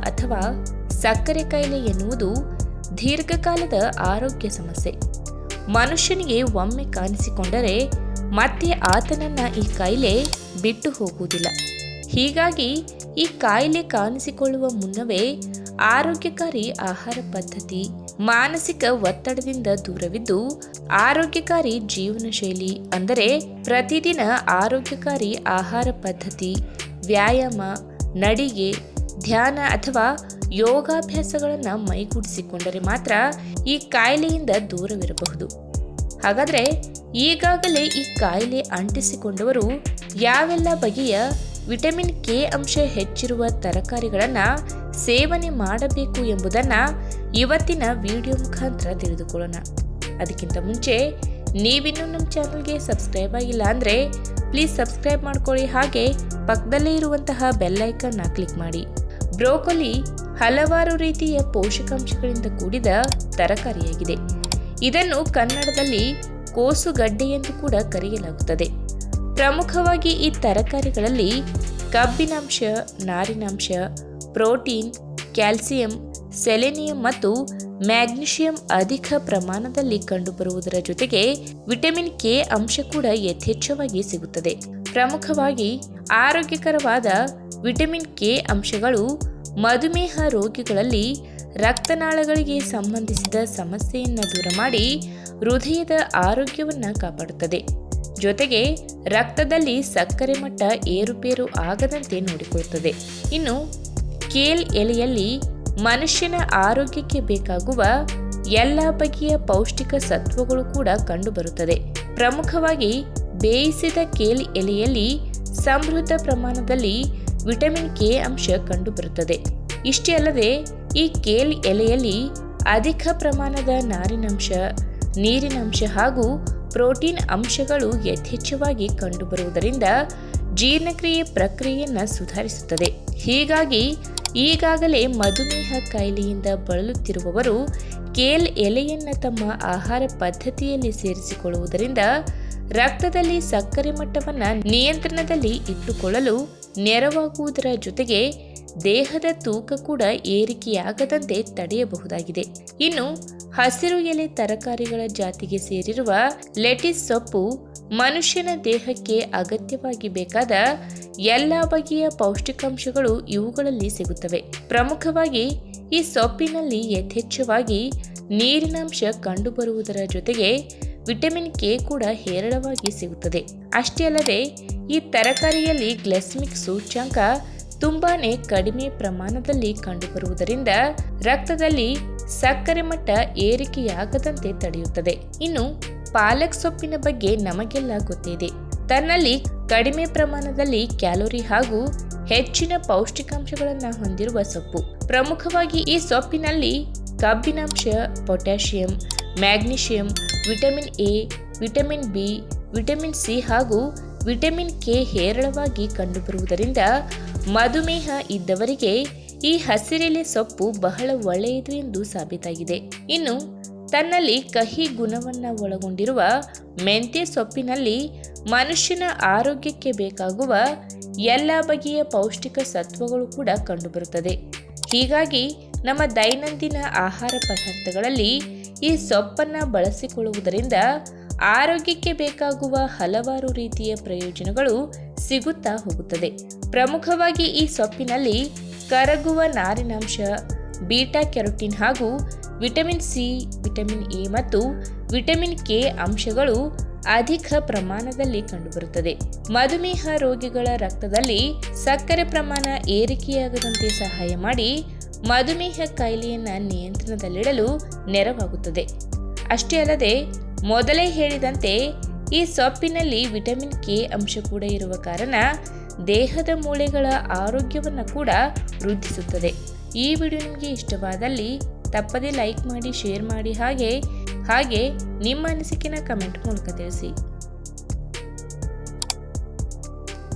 ಅಥವಾ ಸಕ್ಕರೆ ಕಾಯಿಲೆ ಎನ್ನುವುದು ದೀರ್ಘಕಾಲದ ಆರೋಗ್ಯ ಸಮಸ್ಯೆ. ಮನುಷ್ಯನಿಗೆ ಒಮ್ಮೆ ಕಾಣಿಸಿಕೊಂಡರೆ ಮತ್ತೆ ಆತನನ್ನ ಈ ಕಾಯಿಲೆ ಬಿಟ್ಟು ಹೋಗುವುದಿಲ್ಲ. ಹೀಗಾಗಿ ಈ ಕಾಯಿಲೆ ಕಾಣಿಸಿಕೊಳ್ಳುವ ಮುನ್ನವೇ ಆರೋಗ್ಯಕಾರಿ ಆಹಾರ ಪದ್ಧತಿ ಮಾನಸಿಕ ಒತ್ತಡದಿಂದ ದೂರವಿದ್ದು ಆರೋಗ್ಯಕಾರಿ ಜೀವನ ಶೈಲಿ ಅಂದರೆ ಪ್ರತಿದಿನ ಆರೋಗ್ಯಕಾರಿ ಆಹಾರ ಪದ್ಧತಿ, ವ್ಯಾಯಾಮ, ನಡಿಗೆ ಧ್ಯಾನ ಅಥವಾ ಯೋಗಾಭ್ಯಾಸಗಳನ್ನು ಮೈಗೂಡಿಸಿಕೊಂಡರೆ ಮಾತ್ರ ಈ ಕಾಯಿಲೆಯಿಂದ ದೂರವಿರಬಹುದು. ಹಾಗಾದರೆ ಈಗಾಗಲೇ ಈ ಕಾಯಿಲೆ ಅಂಟಿಸಿಕೊಂಡವರು ಯಾವೆಲ್ಲ ಬಗೆಯ ವಿಟಮಿನ್ ಕೆ ಅಂಶ ಹೆಚ್ಚಿರುವ ತರಕಾರಿಗಳನ್ನು ಸೇವನೆ ಮಾಡಬೇಕು ಎಂಬುದನ್ನು ಇವತ್ತಿನ ವಿಡಿಯೋ ಮುಖಾಂತರ ತಿಳಿದುಕೊಳ್ಳೋಣ. ಅದಕ್ಕಿಂತ ಮುಂಚೆ ನೀವಿನ್ನೂ ನಮ್ಮ ಚಾನಲ್ಗೆ ಸಬ್ಸ್ಕ್ರೈಬ್ ಆಗಿಲ್ಲ ಅಂದರೆ ಪ್ಲೀಸ್ ಸಬ್ಸ್ಕ್ರೈಬ್ ಮಾಡ್ಕೊಳ್ಳಿ ಹಾಗೆ ಪಕ್ಕದಲ್ಲೇ ಇರುವಂತಹ ಬೆಲ್ಲೈಕನ್ನ ಕ್ಲಿಕ್ ಮಾಡಿ. ಬ್ರೋಕೊಲಿ ಹಲವಾರು ರೀತಿಯ ಪೋಷಕಾಂಶಗಳಿಂದ ಕೂಡಿದ ತರಕಾರಿಯಾಗಿದೆ. ಇದನ್ನು ಕನ್ನಡದಲ್ಲಿ ಕೋಸುಗಡ್ಡೆ ಎಂದು ಕೂಡ ಕರೆಯಲಾಗುತ್ತದೆ. ಪ್ರಮುಖವಾಗಿ ಈ ತರಕಾರಿಗಳಲ್ಲಿ ಕಬ್ಬಿನಾಂಶ, ನಾರಿನಾಂಶ, ಪ್ರೋಟೀನ್, ಕ್ಯಾಲ್ಸಿಯಂ, ಸೆಲೆನಿಯಂ ಮತ್ತು ಮ್ಯಾಗ್ನೀಷಿಯಂ ಅಧಿಕ ಪ್ರಮಾಣದಲ್ಲಿ ಕಂಡುಬರುವುದರ ಜೊತೆಗೆ ವಿಟಮಿನ್ ಕೆ ಅಂಶ ಕೂಡ ಯಥೇಚ್ಛವಾಗಿ ಸಿಗುತ್ತದೆ. ಪ್ರಮುಖವಾಗಿ ಆರೋಗ್ಯಕರವಾದ ವಿಟಮಿನ್ ಕೆ ಅಂಶಗಳು ಮಧುಮೇಹ ರೋಗಿಗಳಲ್ಲಿ ರಕ್ತನಾಳಗಳಿಗೆ ಸಂಬಂಧಿಸಿದ ಸಮಸ್ಯೆಯನ್ನು ದೂರ ಮಾಡಿ ಹೃದಯದ ಆರೋಗ್ಯವನ್ನು ಕಾಪಾಡುತ್ತದೆ. ಜೊತೆಗೆ ರಕ್ತದಲ್ಲಿ ಸಕ್ಕರೆ ಮಟ್ಟ ಏರುಪೇರು ಆಗದಂತೆ ನೋಡಿಕೊಳ್ಳುತ್ತದೆ. ಇನ್ನು ಕೇಲ್ ಎಲೆಯಲ್ಲಿ ಮನುಷ್ಯನ ಆರೋಗ್ಯಕ್ಕೆ ಬೇಕಾಗುವ ಎಲ್ಲ ಬಗೆಯ ಪೌಷ್ಟಿಕ ಸತ್ವಗಳು ಕೂಡ ಕಂಡುಬರುತ್ತದೆ. ಪ್ರಮುಖವಾಗಿ ಬೇಯಿಸಿದ ಕೇಲಿ ಎಲೆಯಲ್ಲಿ ಸಮೃದ್ಧ ಪ್ರಮಾಣದಲ್ಲಿ ವಿಟಮಿನ್ ಕೆ ಅಂಶ ಕಂಡುಬರುತ್ತದೆ. ಇಷ್ಟೇ ಅಲ್ಲದೆ, ಈ ಕೇಲಿ ಎಲೆಯಲ್ಲಿ ಅಧಿಕ ಪ್ರಮಾಣದ ನಾರಿನಂಶ, ನೀರಿನಂಶ ಹಾಗೂ ಪ್ರೋಟೀನ್ ಅಂಶಗಳು ಯಥೇಚ್ಛವಾಗಿ ಕಂಡುಬರುವುದರಿಂದ ಜೀರ್ಣಕ್ರಿಯೆ ಪ್ರಕ್ರಿಯೆಯನ್ನು ಸುಧಾರಿಸುತ್ತದೆ. ಹೀಗಾಗಿ, ಈಗಾಗಲೇ ಮಧುಮೇಹ ಕಾಯಿಲೆಯಿಂದ ಬಳಲುತ್ತಿರುವವರು ಕೇಲ್ ಎಲೆಯನ್ನು ತಮ್ಮ ಆಹಾರ ಪದ್ಧತಿಯಲ್ಲಿ ಸೇರಿಸಿಕೊಳ್ಳುವುದರಿಂದ ರಕ್ತದಲ್ಲಿ ಸಕ್ಕರೆ ಮಟ್ಟವನ್ನು ನಿಯಂತ್ರಣದಲ್ಲಿ ಇಟ್ಟುಕೊಳ್ಳಲು ನೆರವಾಗುವುದರ ಜೊತೆಗೆ ದೇಹದ ತೂಕ ಕೂಡ ಏರಿಕೆಯಾಗದಂತೆ ತಡೆಯಬಹುದಾಗಿದೆ. ಇನ್ನು ಹಸಿರು ಎಲೆ ತರಕಾರಿಗಳ ಜಾತಿಗೆ ಸೇರಿರುವ ಲೆಟಿಸ್ ಸೊಪ್ಪು ಮನುಷ್ಯನ ದೇಹಕ್ಕೆ ಅಗತ್ಯವಾಗಿ ಬೇಕಾದ ಎಲ್ಲ ಬಗೆಯ ಪೌಷ್ಟಿಕಾಂಶಗಳು ಇವುಗಳಲ್ಲಿ ಸಿಗುತ್ತವೆ. ಪ್ರಮುಖವಾಗಿ ಈ ಸೊಪ್ಪಿನಲ್ಲಿ ಯಥೇಚ್ಛವಾಗಿ ನೀರಿನಾಂಶ ಕಂಡುಬರುವುದರ ಜೊತೆಗೆ ವಿಟಮಿನ್ ಕೆ ಕೂಡ ಹೇರಳವಾಗಿ ಸಿಗುತ್ತದೆ. ಅಷ್ಟೇ ಅಲ್ಲದೆ, ಈ ತರಕಾರಿಯಲ್ಲಿ ಗ್ಲೆಸ್ಮಿಕ್ ಸೂಚ್ಯಂಕ ತುಂಬಾನೇ ಕಡಿಮೆ ಪ್ರಮಾಣದಲ್ಲಿ ಕಂಡುಬರುವುದರಿಂದ ರಕ್ತದಲ್ಲಿ ಸಕ್ಕರೆ ಮಟ್ಟ ಏರಿಕೆಯಾಗದಂತೆ ತಡೆಯುತ್ತದೆ. ಇನ್ನು ಪಾಲಕ್ ಸೊಪ್ಪಿನ ಬಗ್ಗೆ ನಮಗೆಲ್ಲ ಗೊತ್ತಿದೆ. ತನ್ನಲ್ಲಿ ಕಡಿಮೆ ಪ್ರಮಾಣದಲ್ಲಿ ಕ್ಯಾಲೋರಿ ಹಾಗೂ ಹೆಚ್ಚಿನ ಪೌಷ್ಟಿಕಾಂಶಗಳನ್ನು ಹೊಂದಿರುವ ಸೊಪ್ಪು. ಪ್ರಮುಖವಾಗಿ ಈ ಸೊಪ್ಪಿನಲ್ಲಿ ಕಬ್ಬಿನಾಂಶ, potassium, magnesium vitamin A, vitamin B, vitamin C ಹಾಗೂ ವಿಟಮಿನ್ ಕೆ ಹೇರಳವಾಗಿ ಕಂಡುಬರುವುದರಿಂದ ಮಧುಮೇಹ ಇದ್ದವರಿಗೆ ಈ ಹಸಿರೆಲೆ ಸೊಪ್ಪು ಬಹಳ ಒಳ್ಳೆಯದು ಎಂದು ಸಾಬೀತಾಗಿದೆ. ಇನ್ನು ತನ್ನಲ್ಲಿ ಕಹಿ ಗುಣವನ್ನ ಒಳಗೊಂಡಿರುವ ಮೆಂತ್ಯ ಸೊಪ್ಪಿನಲ್ಲಿ ಮನುಷ್ಯನ ಆರೋಗ್ಯಕ್ಕೆ ಬೇಕಾಗುವ ಎಲ್ಲ ಬಗೆಯ ಪೌಷ್ಟಿಕ ಸತ್ವಗಳು ಕೂಡ ಕಂಡುಬರುತ್ತದೆ. ಹೀಗಾಗಿ ನಮ್ಮ ದೈನಂದಿನ ಆಹಾರ ಪದಾರ್ಥಗಳಲ್ಲಿ ಈ ಸೊಪ್ಪನ್ನು ಬಳಸಿಕೊಳ್ಳುವುದರಿಂದ ಆರೋಗ್ಯಕ್ಕೆ ಬೇಕಾಗುವ ಹಲವಾರು ರೀತಿಯ ಪ್ರಯೋಜನಗಳು ಸಿಗುತ್ತಾ ಹೋಗುತ್ತದೆ. ಪ್ರಮುಖವಾಗಿ ಈ ಸೊಪ್ಪಿನಲ್ಲಿ ಕರಗುವ ನಾರಿನಾಂಶ, ಬೀಟಾ ಕ್ಯಾರೋಟಿನ್ ಹಾಗೂ ವಿಟಮಿನ್ ಸಿ, ವಿಟಮಿನ್ ಎ ಮತ್ತು ವಿಟಮಿನ್ ಕೆ ಅಂಶಗಳು ಅಧಿಕ ಪ್ರಮಾಣದಲ್ಲಿ ಕಂಡುಬರುತ್ತದೆ. ಮಧುಮೇಹ ರೋಗಿಗಳ ರಕ್ತದಲ್ಲಿ ಸಕ್ಕರೆ ಪ್ರಮಾಣ ಏರಿಕೆಯಾಗದಂತೆ ಸಹಾಯ ಮಾಡಿ ಮಧುಮೇಹ ಕಾಯಿಲೆಯನ್ನು ನಿಯಂತ್ರಣದಲ್ಲಿಡಲು ನೆರವಾಗುತ್ತದೆ. ಅಷ್ಟೇ ಅಲ್ಲದೆ, ಮೊದಲೇ ಹೇಳಿದಂತೆ ಈ ಸೊಪ್ಪಿನಲ್ಲಿ ವಿಟಮಿನ್ ಕೆ ಅಂಶ ಕೂಡ ಇರುವ ಕಾರಣ ದೇಹದ ಮೂಳೆಗಳ ಆರೋಗ್ಯವನ್ನು ಕೂಡ ವೃದ್ಧಿಸುತ್ತದೆ. ಈ ವಿಡಿಯೋ ನಿಮಗೆ ಇಷ್ಟವಾದಲ್ಲಿ ತಪ್ಪದೇ ಲೈಕ್ ಮಾಡಿ, ಶೇರ್ ಮಾಡಿ ಹಾಗೆ ಹಾಗೆ ನಿಮ್ಮ ಅನಿಸಿಕೆನ ಕಮೆಂಟ್ ಮೂಲಕ ತಿಳಿಸಿ.